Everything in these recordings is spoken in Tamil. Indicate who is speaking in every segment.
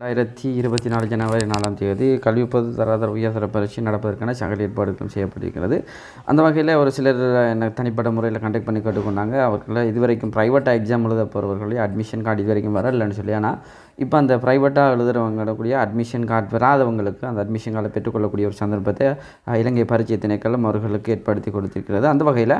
Speaker 1: ரெண்டாயிரத்தி இருபத்தி நாலு ஜனவரி நாலாம் தேதி கல்வி பொது தராதர உயர்தர பயிற்சி நடப்பதற்கான சகல ஏற்பாடுகளும் செய்யப்பட்டிருக்கிறது. அந்த வகையில் ஒரு சிலர் என்ன தனிப்பட்ட முறையில் கண்டக்ட் பண்ணி கேட்டுக்கொண்டாங்க. அவர்களை இதுவரைக்கும் ப்ரைவேட்டாக எக்ஸாம் எழுத போகிறவர்களுடைய அட்மிஷன் கார்டு இது வரைக்கும் வரலன்னு சொல்லி. ஆனால் இப்போ அந்த ப்ரைவேட்டாக எழுதுகிறவங்களுடைய அட்மிஷன் கார்டு வராதவங்களுக்கு அந்த அட்மிஷன் கார்டை பெற்றுக்கொள்ளக்கூடிய ஒரு சந்தர்ப்பத்தை இலங்கை பரீட்சை திணைக்களம் அவர்களுக்கு ஏற்படுத்தி கொடுத்திருக்கிறது. அந்த வகையில்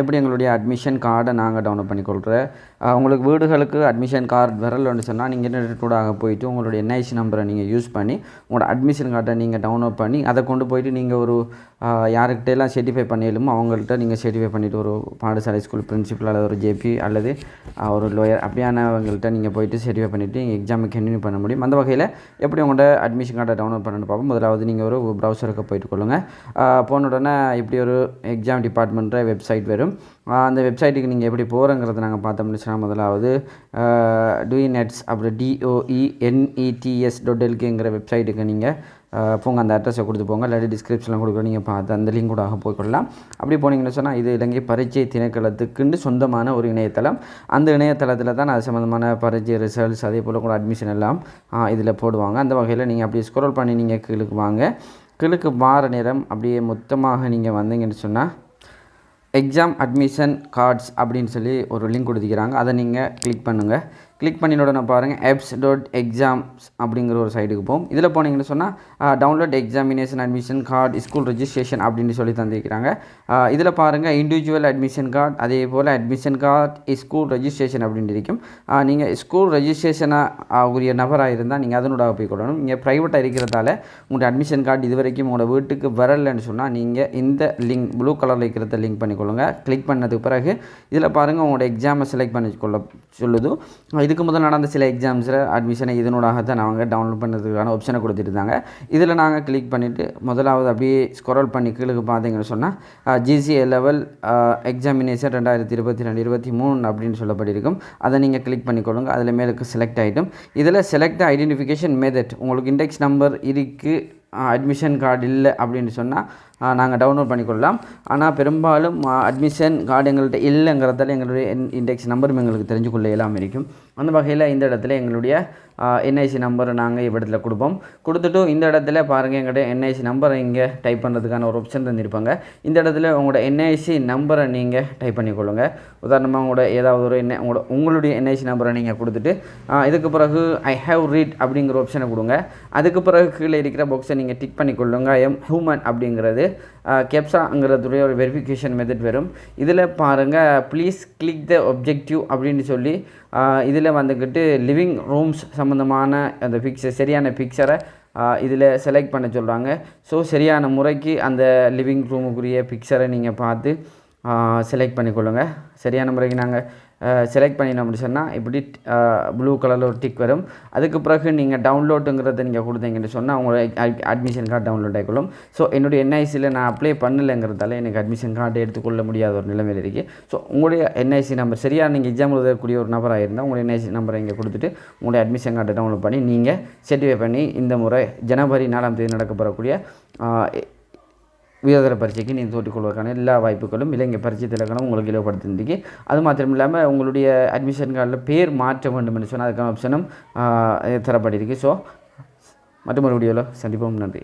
Speaker 1: எப்படி எங்களுடைய அட்மிஷன் கார்டை நாங்கள் டவுன்லோட் பண்ணிக்கொள்கிறோம் உங்களுக்கு வீடுகளுக்கு அட்மிஷன் கார்டு வரலன்னு சொன்னால் நீங்கள் இன்டர்நெட்டோடாக போயிட்டு உங்களுடைய என்ஐசி நம்பரை நீங்கள் யூஸ் பண்ணி உங்களோட அட்மிஷன் கார்டை நீங்கள் டவுன்லோட் பண்ணி அதை கொண்டு போயிட்டு நீங்கள் ஒரு ஆஹ், யாருக்கிட்ட எல்லாம் சர்டிஃபை பண்ணிடலுமோ அவங்கள்ட்ட நீங்கள் சர்டிஃபை பண்ணிவிட்டு ஒரு பாடசாலை ஸ்கூல் பிரின்சிபல் அல்லது ஒரு ஜேபி அல்லது ஒரு லோயர் அப்படியானவங்கள்ட்ட நீங்கள் போயிட்டு சர்டிஃபை பண்ணிவிட்டு நீங்கள் எக்ஸாமுக்கு கண்டினியூ பண்ண முடியும். அந்த வகையில் எப்படி உங்கள்கிட்ட அட்மிஷன் கார்டை டவுன்லோட் பண்ணணும்னு பார்ப்போம். முதலாவது நீங்கள் ஒரு ப்ரௌசருக்கு போயிட்டு கொள்ளுங்கள் போன உடனே இப்படி ஒரு எக்ஸாம் டிபார்ட்மெண்ட்டு வெப்சைட் வரும். அந்த வெப்சைட்டுக்கு நீங்கள் எப்படி போகிறங்கிறத நாங்கள் பார்த்தோம்னு சொன்னால் முதலாவது டூஇ நெட்ஸ் அப்புறம் D O E N E T S dot எல்கேங்கிற வெப்சைட்டுக்கு நீங்கள் போங்க அந்த அட்ரஸை கொடுத்து போங்க. இல்லாட்டி டிஸ்கிரிப்ஷனில் கொடுக்குறோம் நீங்கள் பார்த்து அந்த லிங்க் கூட போய்க்கொள்ளலாம் அப்படி போனீங்கன்னு சொன்னால் இது இலங்கை பரீட்சை திணைக்களத்துக்குன்னு சொந்தமான ஒரு இணையதளம். அந்த இணையதளத்தில் தான் அது சம்மந்தமான பரீட்சை ரிசல்ட்ஸ் அதே போல் கூட அட்மிஷன் எல்லாம் இதில் போடுவாங்க. அந்த வகையில் நீங்கள் அப்படியே ஸ்க்ரோல் பண்ணி நீங்கள் கீழுக்கு வாங்க. கீழுக்கு வார நேரம் அப்படியே மொத்தமாக நீங்கள் வந்தீங்கன்னு சொன்னால் எக்ஸாம் அட்மிஷன் கார்ட்ஸ் அப்படின்னு சொல்லி ஒரு லிங்க் கொடுத்துக்கிறாங்க அதை நீங்கள் கிளிக் பண்ணுங்கள் கிளிக் பண்ணின உடனே பாருங்கள் எப்ஸ் டாட் எக்ஸாம்ஸ் அப்படிங்கிற ஒரு சைடுக்கு போகும் இதில் போனீங்கன்னு சொன்னால் download examination admission card school registration அப்படின்னு சொல்லி தந்திருக்கிறாங்க. இதில் பாருங்கள் இண்டிவிஜுவல் அட்மிஷன் கார்டு அதே போல் அட்மிஷன் கார்டு ஸ்கூல் ரெஜிஸ்ட்ரேஷன் அப்படின்னு இருக்கும். நீங்கள் ஸ்கூல் ரெஜிஸ்ட்ரேஷனாக உரிய நபராக இருந்தால் நீங்கள் அதனோட போய் கொள்ளணும். நீங்கள் ப்ரைவேட்டாக இருக்கிறதால உங்களோட அட்மிஷன் கார்டு இது வரைக்கும் உங்களோட வீட்டுக்கு வரலைன்னு சொன்னால் நீங்கள் இந்த லிங்க் ப்ளூ கலரில் இருக்கிறத லிங்க் பண்ணிக்கொள்ளுங்க. கிளிக் பண்ணதுக்கு பிறகு இதில் பாருங்கள் உங்களோட எக்ஸாமை செலக்ட் பண்ணிக்கொள்ள சொல்லுது. இது இதுக்கு முதல் நடந்த சில எக்ஸாம்ஸில் அட்மிஷனை இதனூடாக தான் அவங்க டவுன்லோட் பண்ணுறதுக்கான ஆப்ஷனை கொடுத்துருந்தாங்க இதில் நாங்கள் கிளிக் பண்ணிவிட்டு முதலாவது அப்படியே ஸ்க்ரோல் பண்ணி கீழே பார்த்தீங்கன்னு சொன்னால் ஜிசிஏ லெவல் எக்ஸாமினேஷன் ரெண்டாயிரத்தி இருபத்தி ரெண்டு இருபத்தி மூணு அப்படின்னு சொல்லப்பட்டிருக்கும். அதை நீங்கள் கிளிக் பண்ணிக்கொள்ளுங்க அதில் மேலுக்கு செலக்ட் ஆகிட்டும் இதில் செலக்ட் ஐடென்டிஃபிகேஷன் மெதட் உங்களுக்கு இண்டெக்ஸ் நம்பர் இருக்குது அட்மிஷன் கார்டு இல்லை அப்படின்னு சொன்னால் நாங்கள் டவுன்லோட் பண்ணிக்கொள்ளலாம். ஆனால் பெரும்பாலும் அட்மிஷன் கார்டு எங்கள்கிட்ட இல்லைங்கிறதால எங்களுடைய இண்டெக்ஸ் நம்பரும் எங்களுக்கு தெரிஞ்சு கொள்ள இயலாமல் இருக்கும். அந்த வகையில் இந்த இடத்துல எங்களுடைய என்ஐசி நம்பரை நாங்கள் இவ்விடத்தில் கொடுப்போம். கொடுத்துட்டு இந்த இடத்துல பாருங்கள் எங்கள்கிட்ட என்ஐசி நம்பரை இங்கே டைப் பண்ணுறதுக்கான ஒரு ஆப்ஷன் தந்திருப்பாங்க. இந்த இடத்துல உங்களோட என்ஐசி நம்பரை நீங்கள் டைப் பண்ணிக்கொள்ளுங்க. உதாரணமாக உங்களோட ஏதாவது ஒரு என்ன உங்களோட உங்களுடைய என்ஐசி நம்பரை நீங்கள் கொடுத்துட்டு இதுக்கு பிறகு ஐ ஹேவ் ரீட் அப்படிங்கிற ஆப்ஷனை கொடுங்க. அதுக்கு பிறகு கீழே இருக்கிற பாக்ஸை நீங்கள் டிக் பண்ணிக்கொள்ளுங்க. எம் ஹியூமன் அப்படிங்கிறது கெப்ஸாங்கிறதுடைய ஒரு வெரிஃபிகேஷன் மெத்தட் வரும். இதில் பாருங்கள் ப்ளீஸ் கிளிக் த ஒப்ஜெக்டிவ் அப்படின்னு சொல்லி இதில் வந்துக்கிட்டு லிவிங் ரூம்ஸ் சம்மந்தமான அந்த பிக்சர் சரியான பிக்சரை இதில் செலக்ட் பண்ண சொல்கிறாங்க ஸோ சரியான முறைக்கு அந்த லிவிங் ரூமுக்குரிய பிக்சரை நீங்கள் பார்த்து செலக்ட் பண்ணிக்கொள்ளுங்க. சரியான முறைக்கு நாங்கள் செலக்ட் பண்ணினோம் அப்படி சொன்னால் இப்படி ப்ளூ கலரில் ஒரு டிக் வரும். அதுக்கு பிறகு நீங்கள் டவுன்லோடுங்கிறத நீங்கள் கொடுத்தீங்கன்னு சொன்னால் உங்களோட அட்மிஷன் கார்டு டவுன்லோட் ஆகிக்கொள்ளும். ஸோ என்னுடைய என்ஐசியில் நான் அப்ளை பண்ணலைங்கிறதால எனக்கு அட்மிஷன் கார்டு எடுத்துக்கொள்ள முடியாத ஒரு நிலைமையில் இருக்குது ஸோ உங்களுடைய என்ஐசி நம்பர் சரியாக நீங்கள் எக்ஸாம் எழுதக்கூடிய ஒரு நபராக இருந்தால் உங்களுடைய என்ஐசி நம்பரை இங்கே கொடுத்துட்டு உங்களுடைய அட்மிஷன் கார்டை டவுன்லோட் பண்ணி நீங்கள் சர்டிஃபை பண்ணி இந்த முறை ஜனவரி நாலாம் தேதி நடக்க போகக்கூடிய உயர்தர பரீட்சைக்கு நீங்கள் தோற்றிக்கொள்வதற்கான எல்லா வாய்ப்புகளும் இலங்கை பரீட்சை திலக்கணம் உங்களுக்கு இலவப்படுத்திருக்கு அது மாத்திரம் இல்லாமல் உங்களுடைய அட்மிஷன் கார்டில் பேர் மாற்ற வேண்டும் என்று சொன்னால் அதுக்கான ஆப்ஷனும் தரப்பட்டிருக்கு. ஸோ மற்றொரு வீடியோவில் சந்திப்போம். நன்றி.